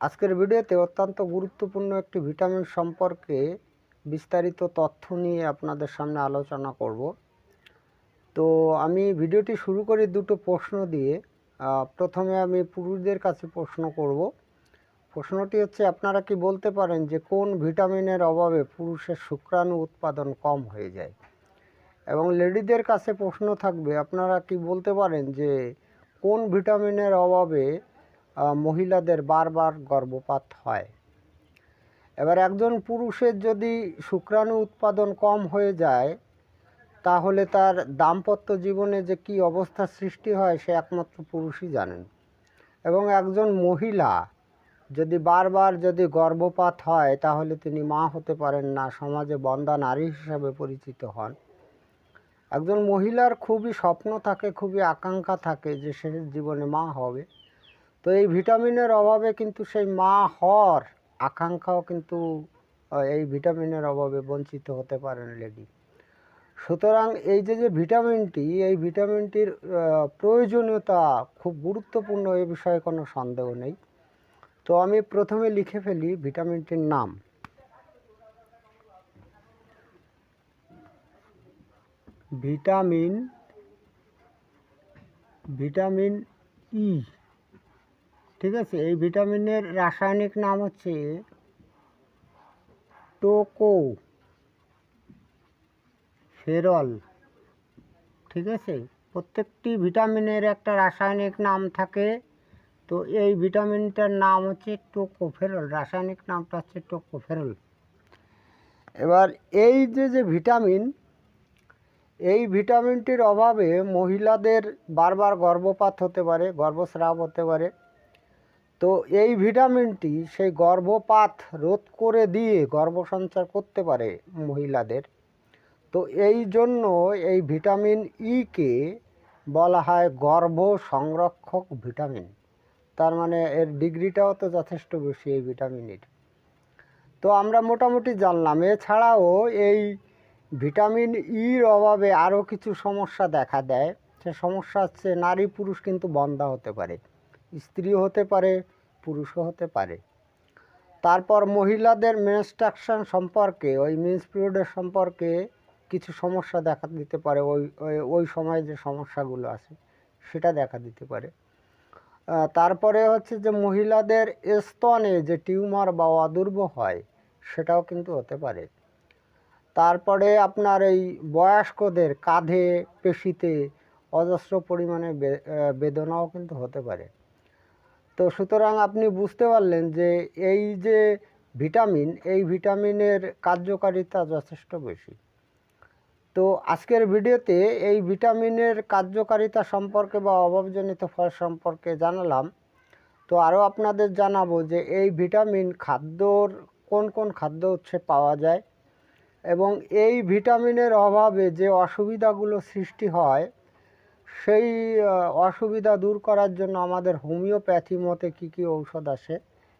আজকের ভিডিওতে অত্যন্ত গুরুত্বপূর্ণ একটি ভিটামিন সম্পর্কে বিস্তারিত তথ্য নিয়ে আপনাদের সামনে আলোচনা করব। তো আমি ভিডিওটি শুরু করি দুটো প্রশ্ন দিয়ে। প্রথমে আমি পুরুষদের কাছে প্রশ্ন করব। প্রশ্নটি হচ্ছে, আপনারা কি বলতে পারেন যে কোন ভিটামিনের অভাবে পুরুষের শুক্রাণু উৎপাদন কম হয়ে যায়? এবং লেডিদের কাছে প্রশ্ন থাকবে, আপনারা কি বলতে পারেন যে কোন ভিটামিনের অভাবে মহিলাদের বারবার গর্ভপাত হয়। এবার একজন পুরুষের যদি শুক্রাণু উৎপাদন কম হয়ে যায়, তাহলে তার দাম্পত্য জীবনে যে কি অবস্থা সৃষ্টি হয়, সে একমাত্র পুরুষই জানেন। এবং একজন মহিলা যদি বারবার যদি গর্ভপাত হয়, তাহলে তিনি মা হতে পারেন না, সমাজে বন্দা নারী হিসাবে পরিচিত হন। একজন মহিলার খুবই স্বপ্ন থাকে, খুবই আকাঙ্ক্ষা থাকে যে সে জীবনে মা হবে। তো এই ভিটামিনের অভাবে কিন্তু সেই মা হওয়ার আকাঙ্ক্ষাও কিন্তু এই ভিটামিনের অভাবে বঞ্চিত হতে পারেন লেডি। সুতরাং এই যে যে ভিটামিনটি, এই ভিটামিনটির প্রয়োজনীয়তা খুব গুরুত্বপূর্ণ এ বিষয়ে কোনো সন্দেহ নেই। তো আমি প্রথমে লিখে ফেলি ভিটামিনটির নাম। Vitamin vitamin E. ঠিক আছে? এই ভিটামিনের রাসায়নিক নাম হচ্ছে টোকো ফেরল। ঠিক আছে? প্রত্যেকটি ভিটামিনের একটা রাসায়নিক নাম থাকে। তো এই ভিটামিনটার নাম হচ্ছে টোকোফেরল রাসায়নিক নামটা হচ্ছে টোকোফেরল এবার এই যে যে ভিটামিন, এই ভিটামিনটির অভাবে মহিলাদের বারবার গর্ভপাত হতে পারে, গর্ভস্রাব হতে পারে। তো এই ভিটামিনটি সেই গর্ভপাত রোধ করে দিয়ে গর্ভসঞ্চার করতে পারে মহিলাদের। তো এই জন্য এই ভিটামিন ইকে বলা হয় গর্ভ সংরক্ষক ভিটামিন। তার মানে এর ডিগ্রিটাও তো যথেষ্ট বেশি এই ভিটামিনের। তো আমরা মোটামুটি জানলাম। এছাড়াও এই ভিটামিন ইর অভাবে আরও কিছু সমস্যা দেখা দেয়। সে সমস্যা হচ্ছে নারী পুরুষ কিন্তু বন্ধা হতে পারে। স্ত্রীও হতে পারে, পুরুষও হতে পারে। তারপর মহিলাদের মেনস্ট্রাকশন সম্পর্কে, ওই মিন্স পিরিয়ডের সম্পর্কে কিছু সমস্যা দেখা দিতে পারে, ওই, ওই- ওই সময় যে সমস্যাগুলো আছে, সেটা দেখা দিতে পারে। তারপরে হচ্ছে যে মহিলাদের স্তনে যে টিউমার বা অদূর্ব হয়, সেটাও কিন্তু হতে পারে। তারপরে আপনার এই বয়স্কদের কাঁধে, পেশিতে অজস্র পরিমাণে বেদনাও কিন্তু হতে পারে। তো সুতরাং আপনি বুঝতে পারলেন যে এই যে ভিটামিন, এই ভিটামিনের কার্যকারিতা যথেষ্ট বেশি। তো আজকের ভিডিওতে এই ভিটামিনের কার্যকারিতা সম্পর্কে বা অভাবজনিত ফল সম্পর্কে জানালাম। তো আরও আপনাদের জানাব যে এই ভিটামিন খাদ্যর কোন কোন খাদ্য উৎসে পাওয়া যায় এবং এই ভিটামিনের অভাবে যে অসুবিধাগুলো সৃষ্টি হয় সেই অসুবিধা দূর করার জন্য আমাদের হোমিওপ্যাথি মতে কী কী ঔষধ আসে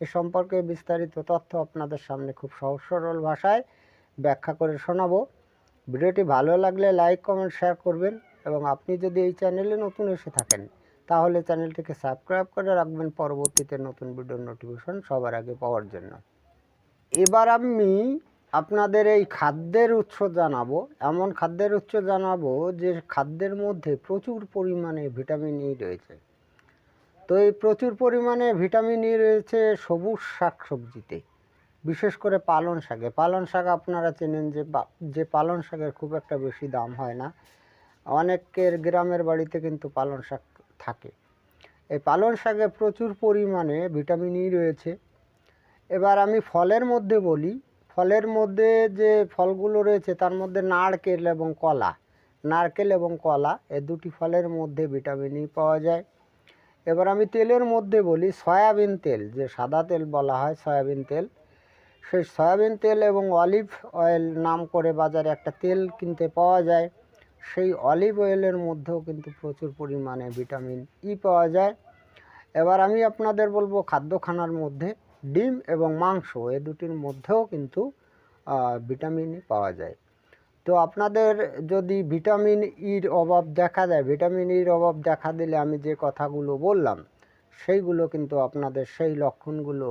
এ সম্পর্কে বিস্তারিত তথ্য আপনাদের সামনে খুব সহজ সরল ভাষায় ব্যাখ্যা করে শোনাবো। ভিডিওটি ভালো লাগলে লাইক, কমেন্ট, শেয়ার করবেন এবং আপনি যদি এই চ্যানেলে নতুন এসে থাকেন তাহলে চ্যানেলটিকে সাবস্ক্রাইব করে রাখবেন পরবর্তীতে নতুন ভিডিওর নোটিফিকেশন সবার আগে পাওয়ার জন্য। এবার আমি আপনাদের এই খাদ্যের উৎস জানাব, এমন খাদ্যের উৎস জানাব যে খাদ্যের মধ্যে প্রচুর পরিমাণে ভিটামিন ই রয়েছে। তো এই প্রচুর পরিমাণে ভিটামিন ই রয়েছে সবুজ শাক সবজিতে বিশেষ করে পালন শাকে। পালন শাক আপনারা চেনেন যে যে পালন শাকের খুব একটা বেশি দাম হয় না। অনেকের গ্রামের বাড়িতে কিন্তু পালন শাক থাকে। এই পালন শাকে প্রচুর পরিমাণে ভিটামিন ই রয়েছে। এবার আমি ফলের মধ্যে বলি ফলের মধ্যে যে ফলগুলো রয়েছে, তার মধ্যে নারকেল এবং কলা। নারকেল এবং কলা এ দুটি ফলের মধ্যে ভিটামিন ই পাওয়া যায়। এবার আমি তেলের মধ্যে বলি সয়াবিন তেল, যে সাদা তেল বলা হয় সয়াবিন তেল। সেই সয়াবিন তেল এবং অলিভ অয়েল নাম করে বাজারে একটা তেল কিনতে পাওয়া যায়। সেই অলিভ অয়েলের মধ্যেও কিন্তু প্রচুর পরিমাণে ভিটামিন ই পাওয়া যায়। এবার আমি আপনাদের বলব খাদ্য খানার মধ্যে ডিম এবং মাংস, এ দুটির মধ্যেও কিন্তু ভিটামিন পাওয়া যায়। তো আপনাদের যদি ভিটামিন ইর অভাব দেখা দেয়, ভিটামিন ইর অভাব দেখা দিলে আমি যে কথাগুলো বললাম, সেইগুলো কিন্তু আপনাদের সেই লক্ষণগুলো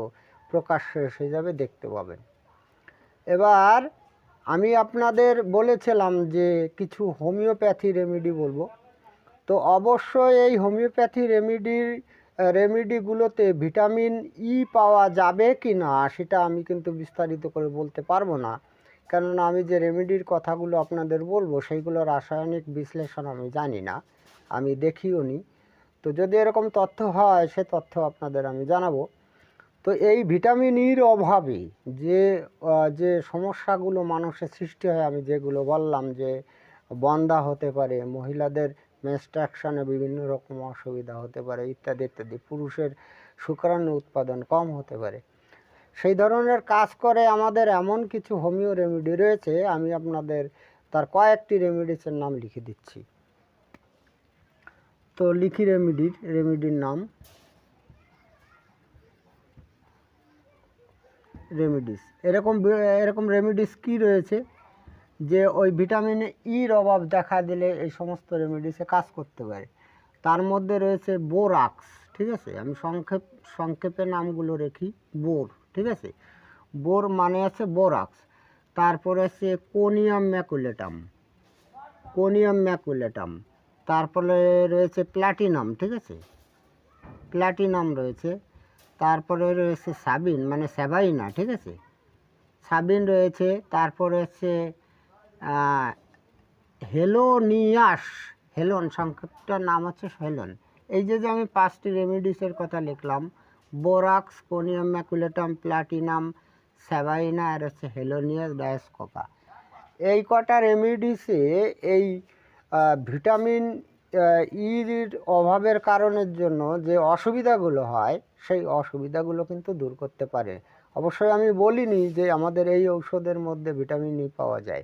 প্রকাশ্যে এসে যাবে, দেখতে পাবেন। এবার আমি আপনাদের বলেছিলাম যে কিছু হোমিওপ্যাথি রেমেডি বলব। তো অবশ্যই এই হোমিওপ্যাথি রেমেডির রেমেডিগুলোতে ভিটামিন ই পাওয়া যাবে কি না, সেটা আমি কিন্তু বিস্তারিত করে বলতে পারব না। কেননা আমি যে রেমেডির কথাগুলো আপনাদের বলব, সেইগুলো রাসায়নিক বিশ্লেষণ আমি জানি না, আমি দেখিও নি। তো যদি এরকম তথ্য হয়, সে তথ্য আপনাদের আমি জানাব। তো এই ভিটামিন ইর অভাবে যে যে সমস্যাগুলো মানুষের সৃষ্টি হয়, আমি যেগুলো বললাম যে বন্ধা হতে পারে, মহিলাদের মেনস্ট্রাকশনে বিভিন্ন রকম অসুবিধা হতে পারে, ইত্যাদি ইত্যাদি। পুরুষের শুক্রাণু উৎপাদন কম হতে পারে। সেই ধরনের কাজ করে আমাদের এমন কিছু হোমিও রেমেডি রয়েছে, আমি আপনাদের তার কয়েকটি রেমেডিসের নাম লিখে দিচ্ছি। তো লিখি রেমেডির রেমেডির নাম রেমেডিস। এরকম এরকম রেমেডিস কি রয়েছে? যে ওই ভিটামিন ইর অভাব দেখা দিলে এই সমস্ত রেমেডিসে কাজ করতে পারে। তার মধ্যে রয়েছে বোরাক্স, ঠিক আছে? আমি সংক্ষেপ, সংক্ষেপে নামগুলো রেখি। বোর, ঠিক আছে? বোর মানে আছে বোরাক্স। তারপরে আছে কোনিয়াম ম্যাকুলেটাম। Conium maculatum. তারপরে রয়েছে প্লাটিনাম, ঠিক আছে? প্লাটিনাম রয়েছে। তারপরে রয়েছে সাবিন মানে স্যাবাইনা, ঠিক আছে? সাবিন রয়েছে। তারপরে হচ্ছে হেলোনিয়াস, হেলন সংক্ষিপ্তটার নাম হচ্ছে হেলন। এই যে যে আমি পাঁচটি রেমিডিসের কথা লিখলাম, borax conium maculatum, platinum, sabina, আর হচ্ছে হেলোনিয়াস ডায়াসকোপা। এই কটা রেমিডিসে এই ভিটামিন ইর অভাবের কারণের জন্য যে অসুবিধাগুলো হয়, সেই অসুবিধাগুলো কিন্তু দূর করতে পারে। অবশ্যই আমি বলিনি যে আমাদের এই ঔষধের মধ্যে ভিটামিন ই পাওয়া যায়।